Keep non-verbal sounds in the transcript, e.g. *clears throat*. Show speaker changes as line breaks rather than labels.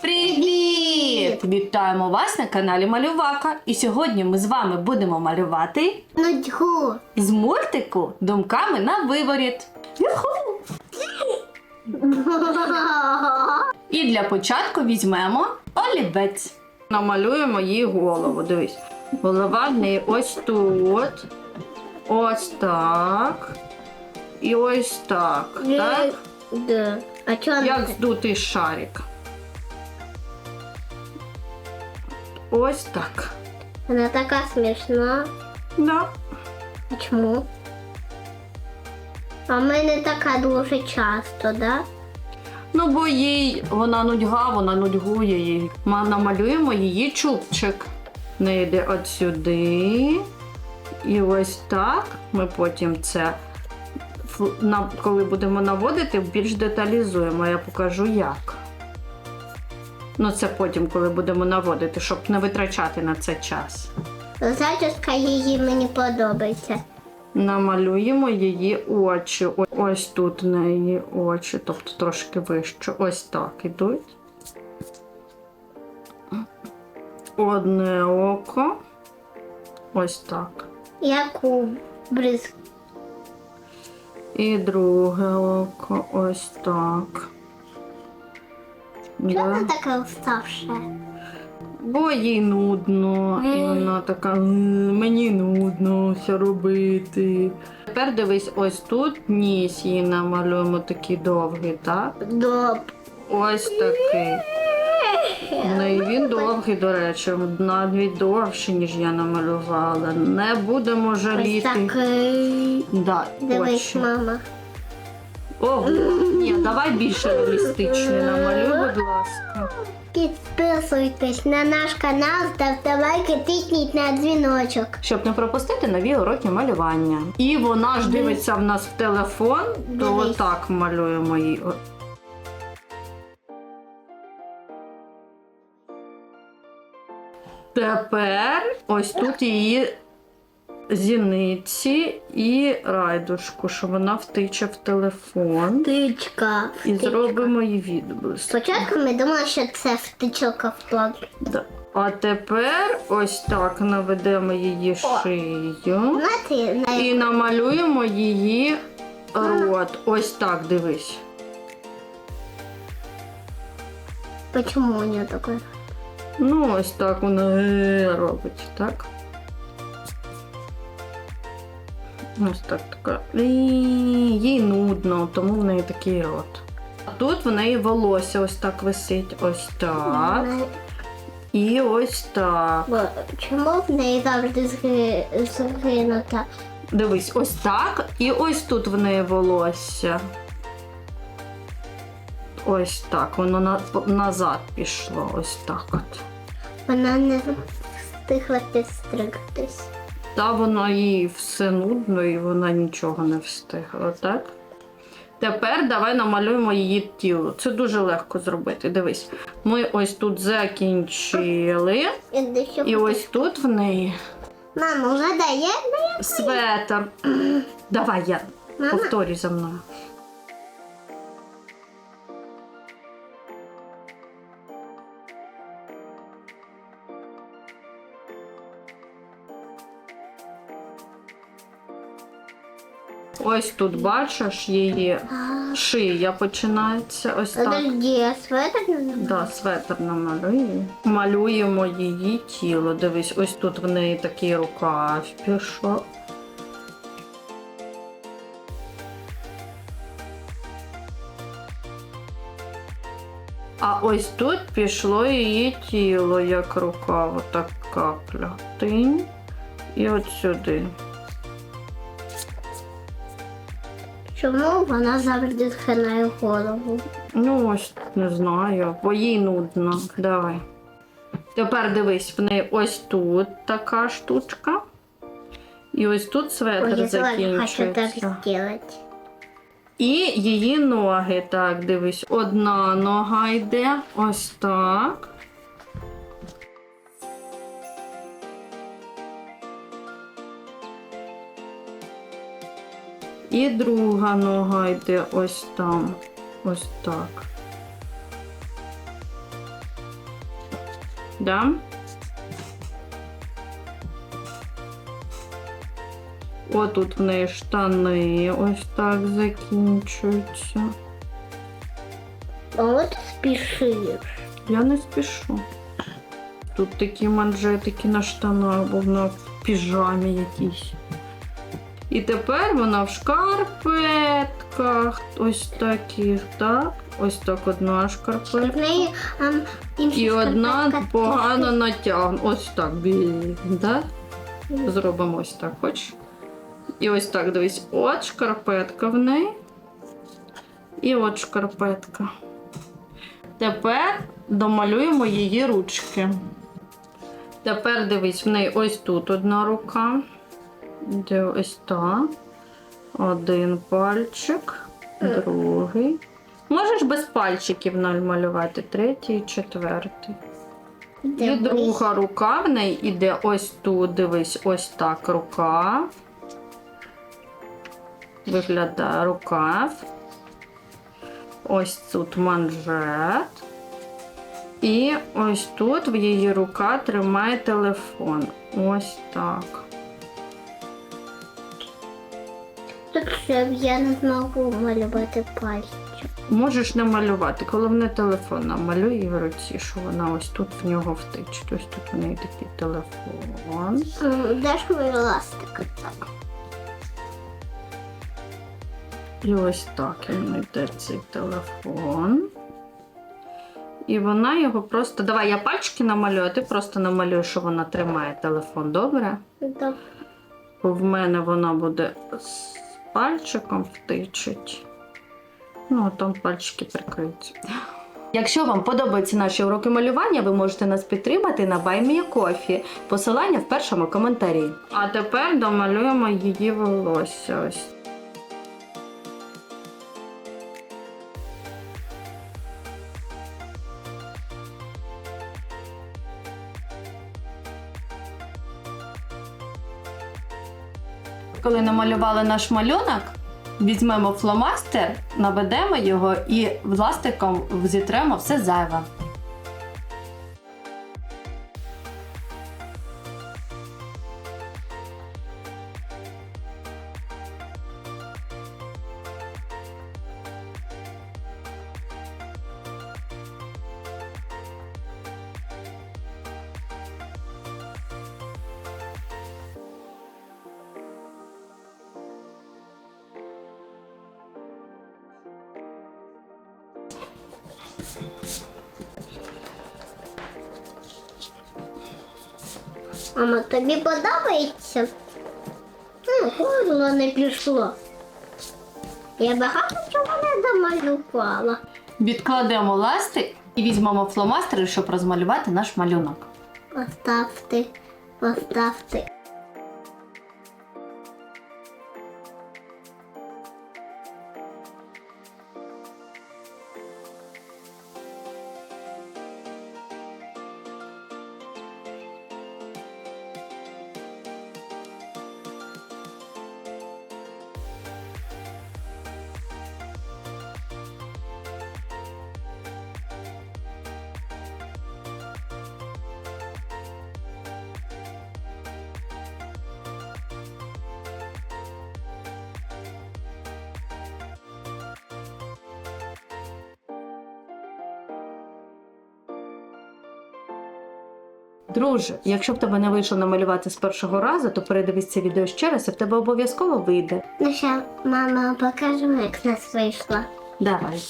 Привіт! Вітаємо вас на каналі Малювака. І сьогодні ми з вами будемо малювати
Нудьгу.
з мультику думками на виворіт. Юху! І для початку візьмемо олівець. Намалюємо їй голову. Дивись. Голова в неї ось тут. Ось так. І ось так. Так?
Да. А?
Як здутий шарик. Ось так.
Она такая смешна.
Да.
А чому? А в мене така дуже часто, да?
Ну, бо їй вона нудьга, вона нудьгує її. Ми намалюємо її чубчик. Не йде от сюди. І ось так. Ми потім це, коли будемо наводити, більш деталізуємо. Я покажу як. Ну, це потім, коли будемо наводити, щоб не витрачати на це час.
Зачіска її мені подобається.
Намалюємо її очі. Ось тут в неї очі, тобто трошки вище. Ось так ідуть. Одне око. Ось так.
Як у бризк.
І друге око. Ось так.
Чого
Да.
вона така уставша?
Бо їй нудно, і вона така, мені нудно все робити. Тепер дивись, ось тут ніс її намалюємо такий довгий, так?
Доб.
Ось такий. Ну і він довгий, до речі, навіть довший, ніж я намалювала. Не будемо
Ось
жаліти.
такий.
Да,
Дивись,
очі.
мама.
Ого, ні, давай більше реалістичний намалюй, будь ласка.
Підписуйтесь на наш канал, ставте лайки, тисніть на дзвіночок.
Щоб не пропустити нові уроки малювання. І вона ж дивиться в нас в телефон, то
Дивись.
отак малюємо її. О- Тепер ось тут її зіниці і райдушку, що вона втиче в телефон.
Втичка.
І
втичка.
зробимо її відблиск.
Спочатку ми думали, що це втичок автобус.
Да. А тепер ось так наведемо її шию.
Знаєте, на
І намалюємо її рот. Ось так, дивись.
Почему у нее такой?
Ну, ось так вона е, робить, так? Ось так така. І Їй нудно, тому в неї такий рот. А тут в неї волосся ось так висить. Ось так. І ось так.
Бо чому в неї завжди зги- згинута?
Дивись, ось так. І ось тут в неї волосся. Ось так. Воно на, назад пішло. Ось так от.
Вона не встигла підстригтись.
Та воно їй все нудно і вона нічого не встигла, так? Тепер давай намалюємо її тіло. Це дуже легко зробити. Дивись, ми ось тут закінчили.
І,
ось тут в неї
Мама, вже дає?
светр. *clears throat* Давай я повторюй за мною. Ось тут бачиш її шия починається. Ось так.
Подожди, светр не?
Да, светр намалюємо. Малюємо її тіло. Дивись, ось тут в неї такий рукав пішов. А ось тут пішло її тіло, як рукав, отак капля. Тинь. І от сюди.
Чому вона завжди згинає голову?
Ну, ось не знаю, бо їй нудно. Давай. Тепер дивись, в неї ось тут така штучка. І ось тут светр
я тоже хочу так
закінчується.
сделать.
І її ноги. Так, дивись, одна нога йде ось так. І друга нога йде ось там. Ось так. Да? Отут в неї штани ось так закінчуються.
А от спішиш.
Я не спішу. Тут такі манжетики на штанах, бо в піжамі якійсь. І тепер вона в шкарпетках. Ось таких, так. Ось так одна шкарпетка.
неї ам, інша
І одна
шкарпетка
погано натягнута. Ось так. бі- Да? Зробимо ось так, хоч. І ось так, дивись, от шкарпетка в неї. І от шкарпетка. Тепер домалюємо її ручки. Тепер дивись, в неї ось тут одна рука. Ось так. Один пальчик, другий. Можеш без пальчиків намалювати, третій, четвертий. І друга рука в неї іде ось тут, дивись, ось так рука. Виглядає рукав. Ось тут манжет. І ось тут в її рука тримає телефон. Ось так.
Так щоб я не змогу малювати пальці.
Можеш не малювати, головне телефон намалюй і в руці, що вона ось тут в нього втичить. Ось тут в неї такий телефон.
Де ж ластик?
Так. І ось так він йде цей телефон. І вона його просто. Давай я пальчики намалюю, а ти просто намалюй, що вона тримає телефон, добре?
Добре.
Бо в мене вона буде пальчиком втичить. Ну, а там пальчики прикриються. Якщо вам подобаються наші уроки малювання, ви можете нас підтримати на BuyMeACoffee. Посилання в першому коментарі. А тепер домалюємо її волосся. Ось. Коли намалювали наш малюнок, візьмемо фломастер, наведемо його і властиком зітремо все зайве.
Мама, тобі подобається? Ну, горло не пішло. Я багато чого не домалювала.
Відкладемо ластик і візьмемо фломастери, щоб розмалювати наш малюнок.
Поставте, поставте.
Друже, якщо в тебе не вийшло намалювати з першого разу, то передивись це відео ще раз, і в тебе обов'язково вийде.
Ну що, мама, покажемо, як в нас вийшло.
Давай.